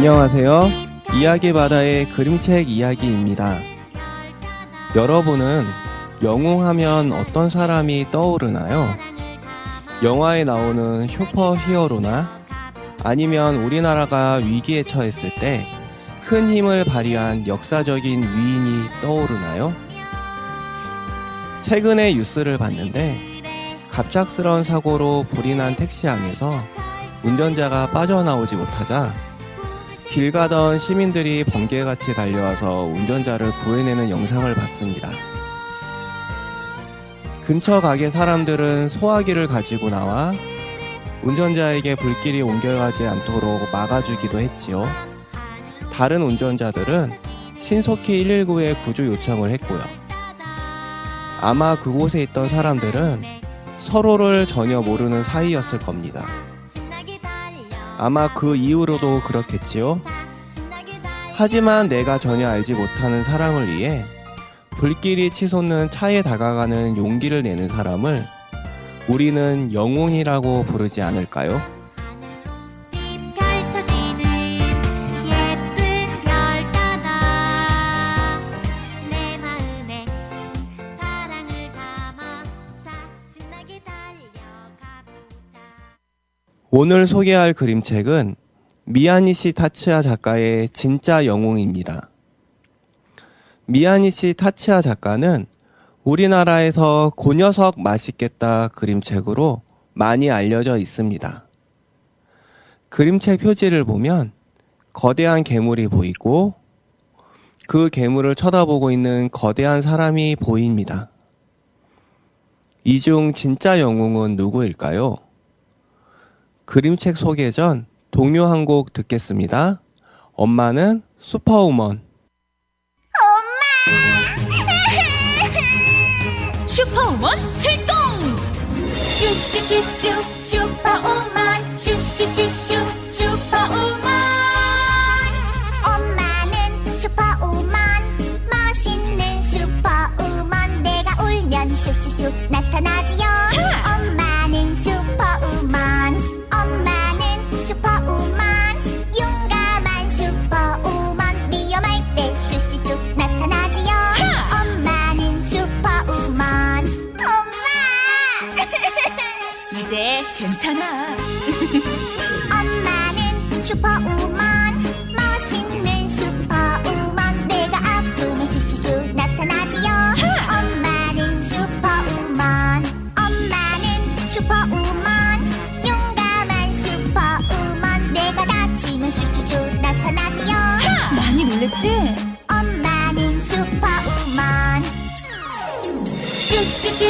안녕하세요. 이야기 바다의 그림책 이야기입니다. 여러분은 영웅하면 어떤 사람이 떠오르나요? 영화에 나오는 슈퍼 히어로나 아니면 우리나라가 위기에 처했을 때 큰 힘을 발휘한 역사적인 위인이 떠오르나요? 최근에 뉴스를 봤는데 갑작스런 사고로 불이 난 택시 안에서 운전자가 빠져나오지 못하자 길 가던 시민들이 번개같이 달려와서 운전자를 구해내는 영상을 봤습니다. 근처 가게 사람들은 소화기를 가지고 나와 운전자에게 불길이 옮겨가지 않도록 막아주기도 했지요. 다른 운전자들은 신속히 119에 구조 요청을 했고요. 아마 그곳에 있던 사람들은 서로를 전혀 모르는 사이였을 겁니다. 아마 그 이후로도 그렇겠지요. 하지만 내가 전혀 알지 못하는 사람을 위해 불길이 치솟는 차에 다가가는 용기를 내는 사람을 우리는 영웅이라고 부르지 않을까요? 오늘 소개할 그림책은 미야니시 타츠야 작가의 진짜 영웅입니다. 미야니시 타츠야 작가는 우리나라에서 그 녀석 맛있겠다 그림책으로 많이 알려져 있습니다. 그림책 표지를 보면 거대한 괴물이 보이고 그 괴물을 쳐다보고 있는 거대한 사람이 보입니다. 이 중 진짜 영웅은 누구일까요? 그림책 소개 전 동요 한 곡 듣겠습니다. 엄마는 슈퍼우먼. 슈퍼우먼 출동! 슈슈슈슈 슈퍼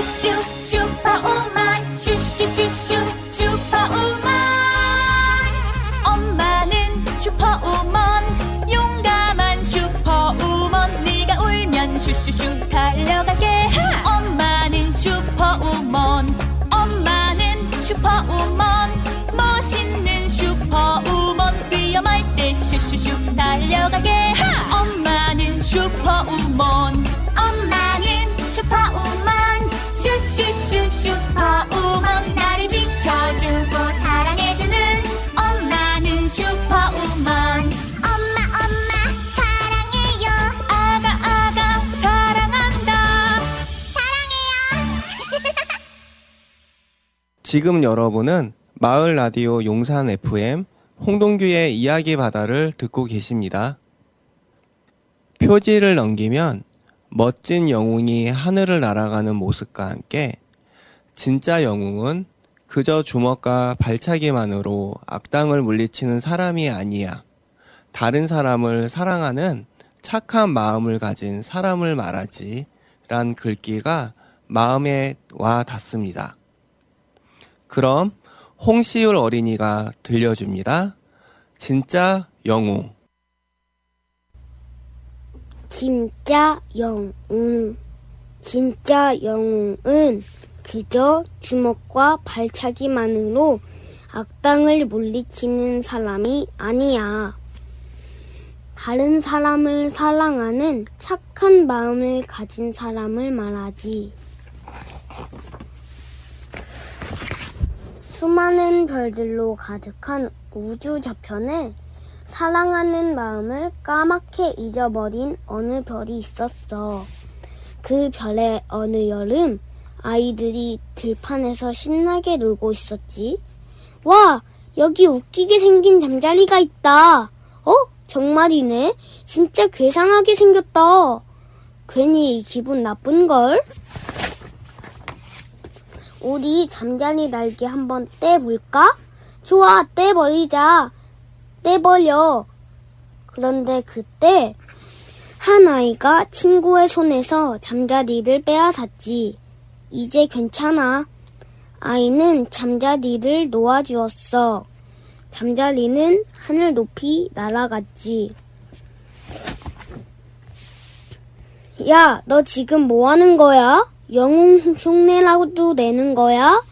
슈슈슈슈 슈퍼우먼. 슈슈슈슈 슈퍼우먼. 엄마는 슈퍼우먼. 용감한 슈퍼우먼. 네가 울면 슈슈슈 달려가게 엄마는 슈퍼우먼. 엄마는 슈퍼우먼. 멋있는 슈퍼우먼. 위험할 때 슈슈슈 달려가게 엄마는 슈퍼우먼 지금 여러분은 마을 라디오 용산 FM 홍동규의 이야기 바다를 듣고 계십니다. 표지를 넘기면 멋진 영웅이 하늘을 날아가는 모습과 함께 진짜 영웅은 그저 주먹과 발차기만으로 악당을 물리치는 사람이 아니야. 다른 사람을 사랑하는 착한 마음을 가진 사람을 말하지. 란 글귀가 마음에 와 닿습니다. 그럼 홍시울 어린이가 들려줍니다. 진짜 영웅. 진짜 영웅. 진짜 영웅은 그저 주먹과 발차기만으로 악당을 물리치는 사람이 아니야. 다른 사람을 사랑하는 착한 마음을 가진 사람을 말하지. 수많은 별들로 가득한 우주 저편에 사랑하는 마음을 까맣게 잊어버린 어느 별이 있었어. 그 별의 어느 여름 아이들이 들판에서 신나게 놀고 있었지. 와, 여기 웃기게 생긴 잠자리가 있다. 어? 정말이네. 진짜 괴상하게 생겼다. 괜히 기분 나쁜걸? 우리 잠자리 날개 한번 떼볼까? 좋아, 떼버리자. 떼버려. 그런데 그때 한 아이가 친구의 손에서 잠자리를 빼앗았지. 이제 괜찮아. 아이는 잠자리를 놓아주었어. 잠자리는 하늘 높이 날아갔지. 야, 너 지금 뭐 하는 거야? 영웅 흉내라도 내는 거야?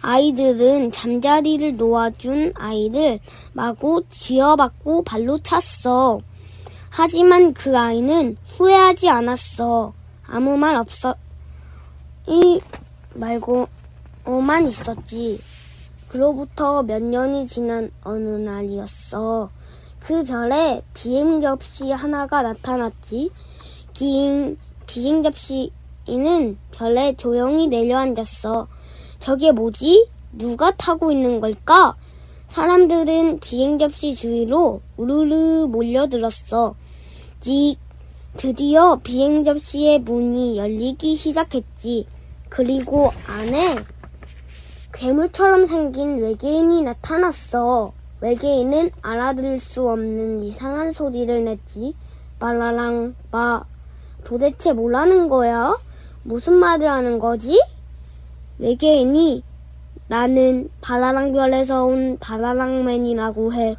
아이들은 잠자리를 놓아준 아이를 마구 쥐어받고 발로 찼어. 하지만 그 아이는 후회하지 않았어. 아무 말 없어. 이 말고만 있었지. 그로부터 몇 년이 지난 어느 날이었어. 그 별에 비행 접시 하나가 나타났지. 긴 비행 접시 는 별에 조용히 내려앉았어. 저게 뭐지? 누가 타고 있는 걸까? 사람들은 비행 접시 주위로 우르르 몰려들었어. 직 드디어 비행 접시의 문이 열리기 시작했지. 그리고 안에 괴물처럼 생긴 외계인이 나타났어. 외계인은 알아들을 수 없는 이상한 소리를 냈지. 말라랑 마. 도대체 뭐라는 거야? 무슨 말을 하는 거지? 외계인이 나는 바라랑 별에서 온 바라랑맨이라고 해.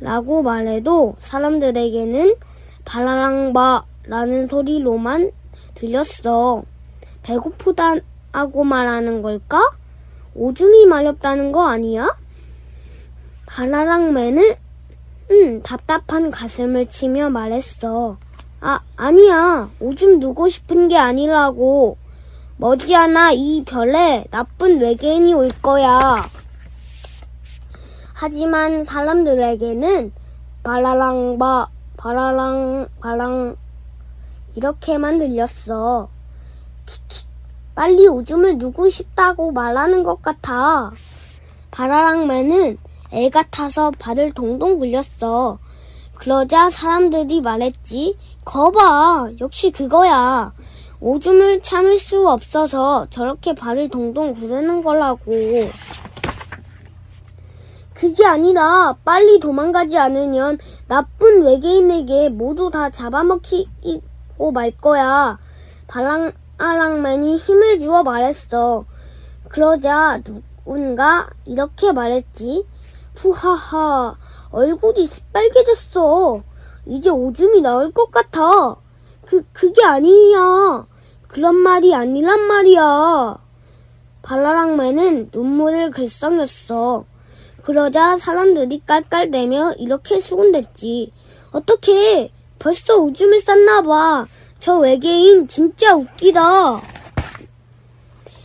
라고 말해도 사람들에게는 바라랑 바 라는 소리로만 들렸어. 배고프다고 말하는 걸까? 오줌이 마렵다는 거 아니야? 바라랑맨은 음, 답답한 가슴을 치며 말했어. 아, 아니야. 오줌 누고 싶은 게 아니라고. 머지않아 이 별에 나쁜 외계인이 올 거야. 하지만 사람들에게는 바라랑 바, 바라랑, 바랑, 이렇게만 들렸어. 키키, 빨리 오줌을 누고 싶다고 말하는 것 같아. 바라랑맨은 애 같아서 발을 동동 굴렸어. 그러자 사람들이 말했지. 거봐, 역시 그거야. 오줌을 참을 수 없어서 저렇게 발을 동동 구르는 거라고. 그게 아니라 빨리 도망가지 않으면 나쁜 외계인에게 모두 다 잡아먹히고 말 거야. 바랑아랑맨이 힘을 주어 말했어. 그러자 누군가 이렇게 말했지. 푸하하, 얼굴이 새빨개졌어. 이제 오줌이 나올 것 같아. 그, 그게 아니야. 그런 말이 아니란 말이야. 발라랑맨은 눈물을 글썽였어. 그러자 사람들이 깔깔대며 이렇게 수군댔지. 어떻게 벌써 오줌을 쌌나 봐. 저 외계인 진짜 웃기다.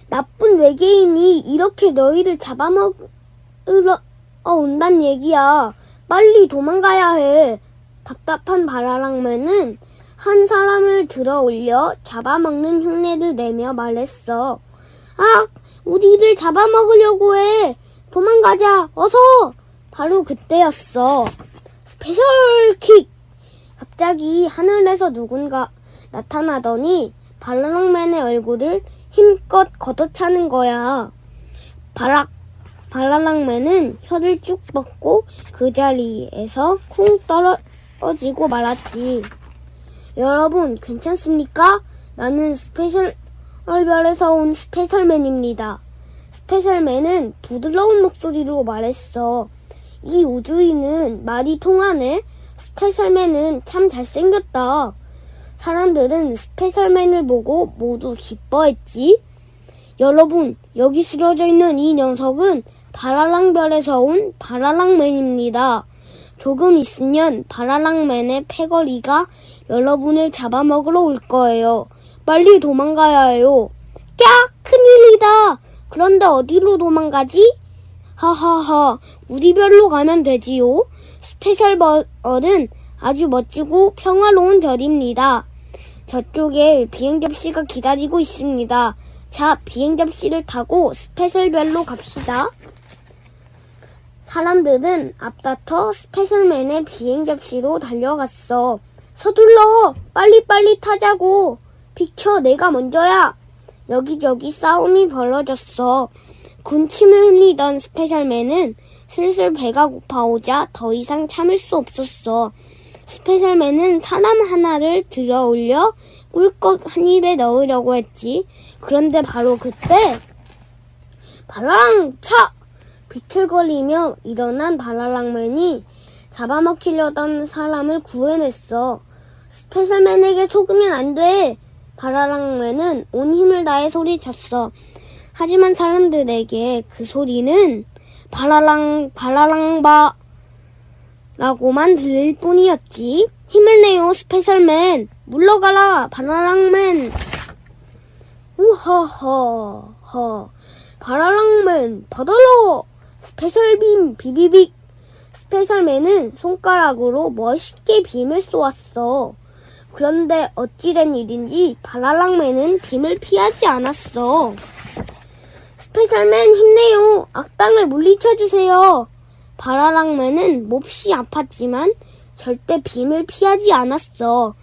나쁜 외계인이 이렇게 너희를 잡아먹으러 온단 얘기야. 빨리 도망가야 해. 답답한 바라랑맨은 한 사람을 들어 올려 잡아먹는 흉내를 내며 말했어. 아, 우리를 잡아먹으려고 해. 도망가자. 어서. 바로 그때였어. 스페셜 킥. 갑자기 하늘에서 누군가 나타나더니 발라랑맨의 얼굴을 힘껏 걷어차는 거야. 바락. 발라랑맨은 혀를 쭉 뻗고 그 자리에서 쿵 떨어지고 말았지. 여러분, 괜찮습니까? 나는 스페셜 별에서 온 스페셜맨입니다. 스페셜맨은 부드러운 목소리로 말했어. 이 우주인은 말이 통하네. 스페셜맨은 참 잘생겼다. 사람들은 스페셜맨을 보고 모두 기뻐했지. 여러분, 여기 쓰러져 있는 이 녀석은 바라랑별에서 온 바라랑맨입니다. 조금 있으면 바라랑맨의 패거리가 여러분을 잡아먹으러 올 거예요. 빨리 도망가야 해요. 깍! 큰일이다! 그런데 어디로 도망가지? 하하하, 우리 별로 가면 되지요. 스페셜 버은 아주 멋지고 평화로운 별입니다. 저쪽에 비행 접시가 기다리고 있습니다. 자, 비행 접시를 타고 스페셜 별로 갑시다. 사람들은 앞다퉈 스페셜맨의 비행 접시로 달려갔어. 서둘러! 빨리빨리 타자고! 비켜, 내가 먼저야! 여기저기 싸움이 벌어졌어. 군침을 흘리던 스페셜맨은 슬슬 배가 고파오자 더 이상 참을 수 없었어. 스페셜맨은 사람 하나를 들어 올려 꿀꺽 한 입에 넣으려고 했지. 그런데 바로 그때 발랑 차! 비틀거리며 일어난 바랄랑맨이 잡아먹히려던 사람을 구해냈어. 스페셜맨에게 속으면 안 돼! 바랄랑맨은 온 힘을 다해 소리쳤어. 하지만 사람들에게 그 소리는 바랄랑, 바랄랑바, 라고만 들릴 뿐이었지. 힘을 내요, 스페셜맨! 물러가라, 바랄랑맨! 우하하, 하. 바랄랑맨, 받아라! 스페셜 빔, 비비빅! 스페셜맨은 손가락으로 멋있게 빔을 쏘았어. 그런데 어찌된 일인지 바랄랑맨은 빔을 피하지 않았어. 스페셜맨 힘내요. 악당을 물리쳐주세요. 바라랑맨은 몹시 아팠지만 절대 빔을 피하지 않았어.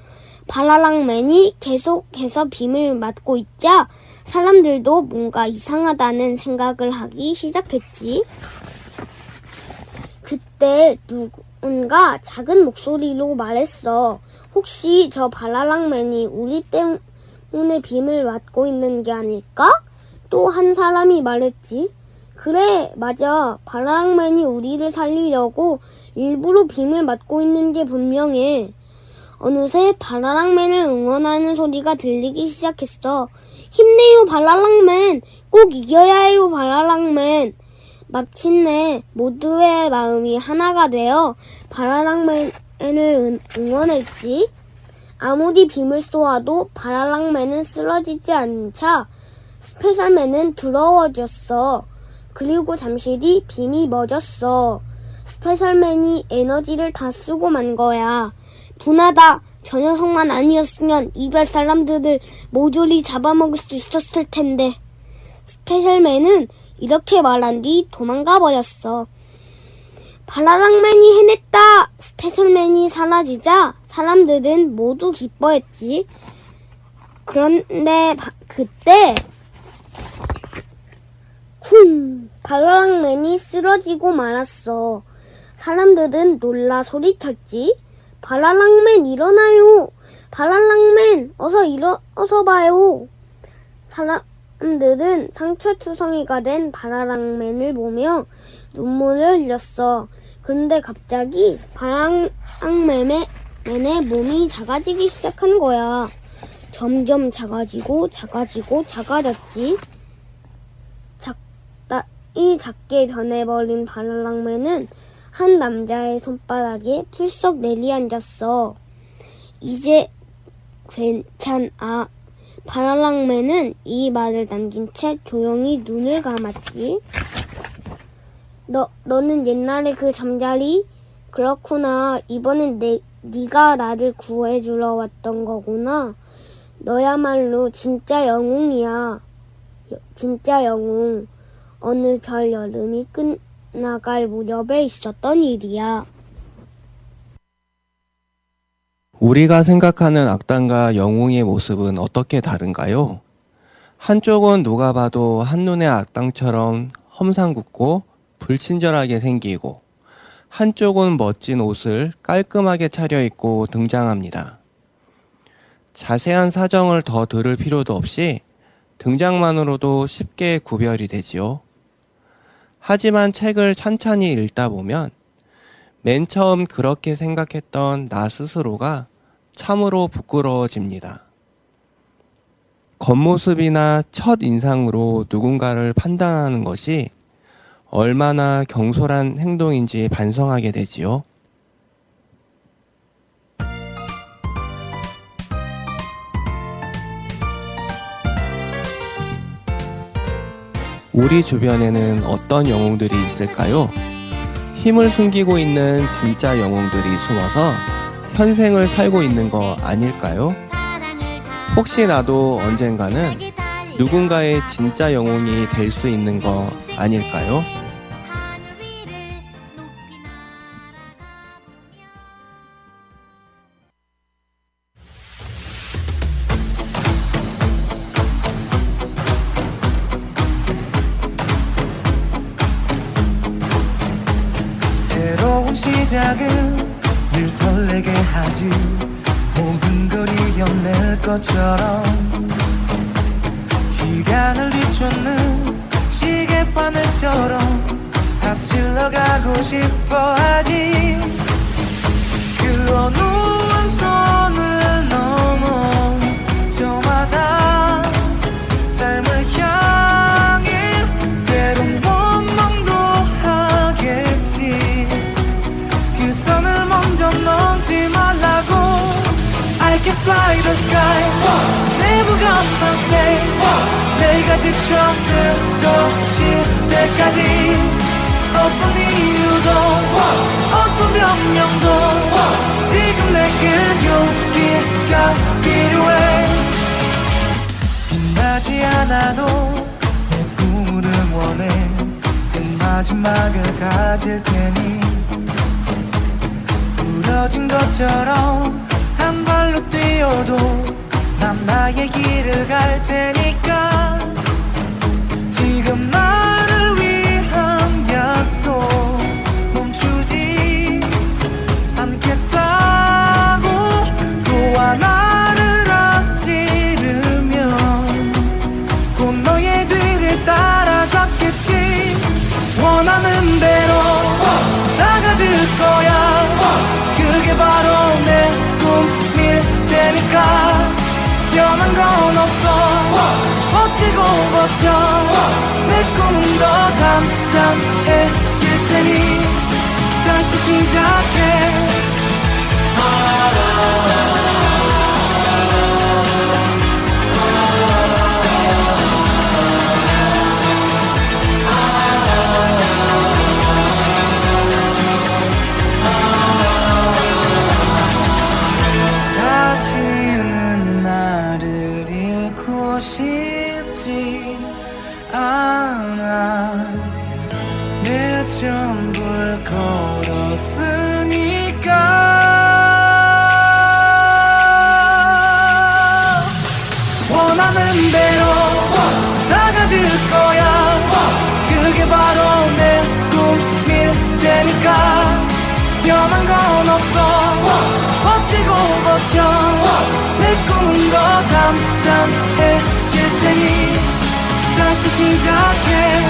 바라랑맨이 계속해서 빔을 맞고 있자 사람들도 뭔가 이상하다는 생각을 하기 시작했지. 그때 누군가 작은 목소리로 말했어. 혹시 저 바라랑맨이 우리 때문에 빔을 맞고 있는 게 아닐까? 또 한 사람이 말했지. 그래, 맞아. 바라랑맨이 우리를 살리려고 일부러 빔을 맞고 있는 게 분명해. 어느새 바라랑맨을 응원하는 소리가 들리기 시작했어. 힘내요, 바라랑맨! 꼭 이겨야 해요, 바라랑맨! 마침내 모두의 마음이 하나가 되어 바라랑맨을 응- 응원했지. 아무리 빔을 쏘아도 바라랑맨은 쓰러지지 않자 스페셜맨은 두려워졌어. 그리고 잠시 뒤 빔이 멎었어. 스페셜맨이 에너지를 다 쓰고 만 거야. 분하다. 저 녀석만 아니었으면 이별 사람들을 모조리 잡아먹을 수 있었을 텐데. 스페셜맨은 이렇게 말한 뒤 도망가 버렸어. 바라랑맨이 해냈다! 스페셜맨이 사라지자 사람들은 모두 기뻐했지. 그런데 바- 그때 쿵! 바라랑맨이 쓰러지고 말았어. 사람들은 놀라 소리쳤지. 바라랑맨 일어나요. 바라랑맨 어서 일어서 봐요. 사람들은 상처투성이가 된 바라랑맨을 보며 눈물을 흘렸어. 그런데 갑자기 바라랑맨의 맨의 몸이 작아지기 시작한 거야. 점점 작아지고 작아지고 작아졌지. 작다 이 작게 변해버린 바랄랑맨은 한 남자의 손바닥에 풀썩 내리앉았어. 이제 괜찮아. 바랄랑맨은 이 말을 남긴 채 조용히 눈을 감았지. 너 너는 옛날에 그 잠자리 그렇구나. 이번엔 내 네가 나를 구해주러 왔던 거구나. 너야말로 진짜 영웅이야. 여- 진짜 영웅. 어느 별 여름이 끝 나갈 무렵에 있었던 일이야. 우리가 생각하는 악당과 영웅의 모습은 어떻게 다른가요? 한쪽은 누가 봐도 한눈에 악당처럼 험상궂고 불친절하게 생기고 한쪽은 멋진 옷을 깔끔하게 차려입고 등장합니다. 자세한 사정을 더 들을 필요도 없이 등장만으로도 쉽게 구별이 되지요. 하지만 책을 천천히 읽다 보면 맨 처음 그렇게 생각했던 나 스스로가 참으로 부끄러워집니다. 겉모습이나 첫 인상으로 누군가를 판단하는 것이 얼마나 경솔한 행동인지 반성하게 되지요. 우리 주변에는 어떤 영웅들이 있을까요? 힘을 숨기고 있는 진짜 영웅들이 숨어서 현생을 살고 있는 거 아닐까요? 혹시 나도 언젠가는 누군가의 진짜 영웅이 될 수 있는 거 아닐까요? 하지 그 어느 한 선을 넘어 저마다. 삶을 향해 때론 원망도 하겠지. 그 선을 먼저 넘지 말라고. I can fly the sky. Never gonna stay 내가 지쳐 쓰러질 때까지. 어떤 이유도 어떤 변명도 지금 내겐 용기가 필요해. 빛나지 않아도 내 꿈을 응원해. 그 마지막을 가질 테니 부러진 것처럼 한 발로 뛰어도 난 나의 길을 갈 테니까. 지금 나 버텨 내 꿈은 더 담담해질 테니 다시 시작해 담담해질 테니 다시 시작해